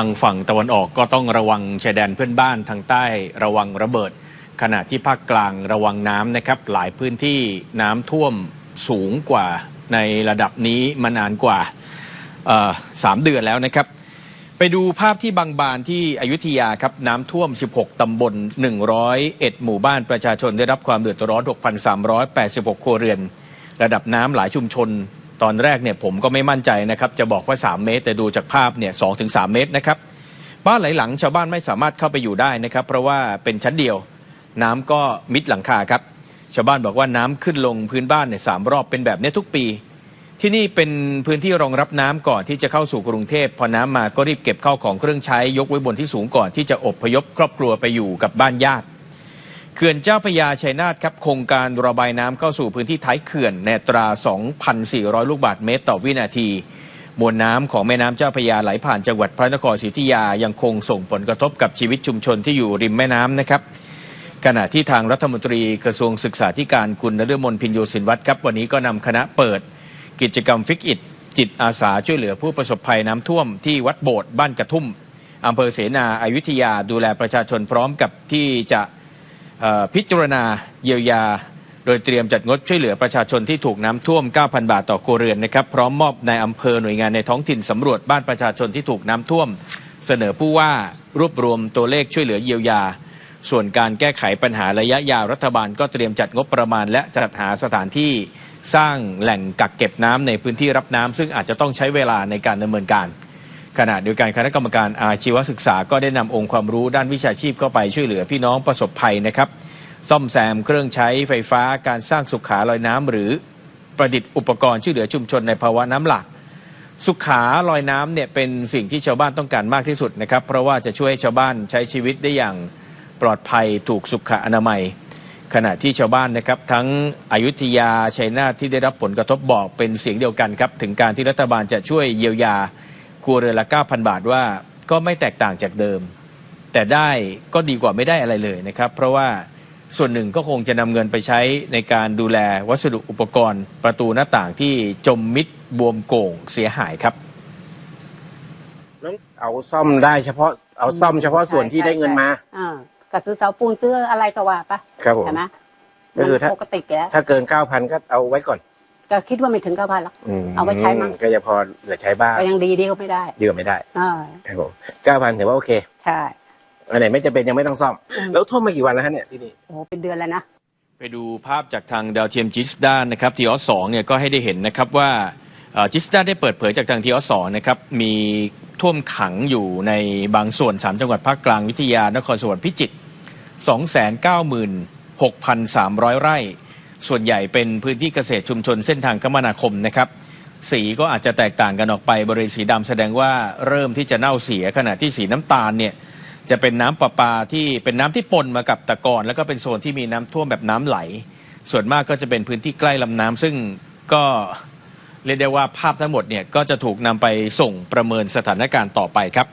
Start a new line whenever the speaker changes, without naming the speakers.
ทางฝั่งตะวันออกก็ต้องระวังชายแดนเพื่อนบ้านทางใต้ระวังระเบิด ขณะที่ภาคกลางระวังน้ำนะครับ หลายพื้นที่น้ำท่วมสูงกว่าในระดับนี้มานานกว่าสามเดือนแล้วนะครับ ไปดูภาพที่บางบานที่อยุธยาครับน้ำท่วม 16 ตำบล 101 หมู่บ้านประชาชนได้รับความเดือดร้อน 6,386 ครัวเรือน ระดับน้ำหลายชุมชน ตอนแรกเนี่ยผมก็ไม่มั่นใจนะครับจะบอกว่า 3 เมตร แต่ดูจากภาพเนี่ย2-3เมตรนะครับบ้านหลายหลังชาวบ้านไม่สามารถเข้าไปอยู่ได้นะครับ เพราะว่าเป็นชั้นเดียว น้ำก็มิดหลังคาครับชาวบ้านบอกว่าน้ำขึ้นลงพื้นบ้านเนี่ยสามรอบเป็นแบบนี้ทุกปี ที่นี่เป็นพื้นที่รองรับน้ำก่อนที่จะเข้าสู่กรุงเทพพอน้ำมาก็รีบเก็บเข้าของเครื่องใช้ยกไว้บนที่สูงก่อนที่จะอบพยพครอบครัวไปอยู่กับบ้านญาติ เขื่อนเจ้าพยาชัยนาทครับโครงการระบายน้ำเข้าสู่พื้นที่ท้ายเขื่อนในอัตรา 2,400 ลูกบาศก์เมตรต่อวินาที มวลน้ำของแม่น้ำเจ้าพยาไหลผ่านจังหวัดพระนครศรีอยุธยายังคงส่งผลกระทบกับชีวิตชุมชนที่อยู่ริมแม่น้ำนะครับ ขณะที่ทางรัฐมนตรีกระทรวงศึกษาธิการคุณนฤมลพินโยสินวัตรครับวันนี้ก็นำคณะเปิด กิจกรรมฟิกอิดจิตอาสาช่วยเหลือผู้ประสบภัยน้ำท่วมที่วัดโบสถ์บ้านกระทุ่มอำเภอเสนาอายุทยาดูแลประชาชนพร้อมกับที่จะ พิจารณาเยียวยา โดยเตรียมจัดงดช่วยเหลือประชาชนที่ถูกน้ำท่วม 9,000 บาทต่อครัวเรือนนะครับ พร้อมมอบในอำเภอหน่วยงานในท้องถิ่นสำรวจบ้านประชาชนที่ถูกน้ำท่วม เสนอผู้ว่ารวบรวมตัวเลขช่วยเหลือเยียวยา ส่วนการแก้ไขปัญหาระยะยาวรัฐบาลก็เตรียมจัดงบประมาณ และจัดหาสถานที่สร้างแหล่งกักเก็บน้ำในพื้นที่รับน้ำซึ่งอาจจะต้องใช้เวลาในการดำเนินการ ขณะเดียวกันคณะกรรมการอาชีวศึกษาก็ได้นำองค์ความรู้ด้านวิชาชีพเข้าไปช่วยเหลือพี่น้องประสบภัยนะครับ ซ่อมแซมเครื่องใช้ไฟฟ้าการสร้างสุขาลอยน้ำหรือประดิษฐ์อุปกรณ์ช่วยเหลือชุมชนในภาวะน้ำหลากสุขาลอยน้ำเนี่ยเป็นสิ่งที่ชาวบ้านต้องการมากที่สุดนะครับ เพราะว่าจะช่วยให้ชาวบ้านใช้ชีวิตได้อย่างปลอดภัยถูกสุขอนามัย ขณะที่ชาวบ้านนะครับทั้งอายุทยาชัยนาทที่ได้รับผลกระทบบอกเป็นเสียงเดียวกันครับ ถึงการที่รัฐบาลจะช่วยเยียวยา รัวเรือนละ 9,000 บาทว่าก็ไม่แตกต่างจากเดิม แต่ได้ก็ดีกว่าไม่ได้อะไรเลยนะครับ เพราะว่าส่วนหนึ่งก็คงจะนำเงินไปใช้ในการดูแลวัสดุอุปกรณ์ประตูหน้าต่างที่จมมิดบวมโก่งเสียหายครับ
แล้วเอาซ่อมได้เฉพาะเอาซ่อมเฉพาะส่วนที่ได้เงินมา
อ่าก็ซื้อเสาปูนซื้ออะไรก็ว่าปะ
ครับผม
ใช่ไหม
ก็คือถ้า
มันปกติแล้ว
ถ้าเกินเก้าพันก็เอาไว้ก่อน
ก็คิดว่าไม่ถึงเก้าพันหรอก
ม
เอาไว้ใช้มั้ง
ก็จะพอเหลือใช้บ้าง
ก็ยังดีดีก็ไม่ได้
เยอะไม่ได้
อ่า
ครับผมเก้าพันถือว่าโอเค
ใช่
อันไหนไม่จำเป็นยังไม่ต้องซ่อม
อืม
แล้วท่วมมากี่วันแล้วฮะเนี่ยที่นี่
โอ้โหเป็นเดือนแล้วนะ
ไปดูภาพจากทางดาวเทียมจิสดานะครับทีออสองเนี่ยก็ให้ได้เห็นนะครับว่าจิสดาได้เปิดเผยจากทางทีออสองนะครับ มีท่วมขังอยู่ในบางส่วน 3 จังหวัดภาคกลางวิทยานครสวรรค์พิจิตร296,300 ไร่ ส่วนใหญ่เป็นพื้นที่เกษตรชุมชนเส้นทางคมนาคมนะครับ สีก็อาจจะแตกต่างกันออกไปบริเวณสีดำแสดงว่าเริ่มที่จะเน่าเสียขณะที่สีน้ำตาลเนี่ยจะเป็นน้ำประปาที่เป็นน้ำที่ปนมากับตะกอนแล้วก็เป็นโซนที่มีน้ำท่วมแบบน้ำไหล ส่วนมากก็จะเป็นพื้นที่ใกล้ลำน้ำซึ่งก็เรียกได้ว่าภาพทั้งหมดเนี่ยก็จะถูกนำไปส่งประเมินสถานการณ์ต่อไปครับ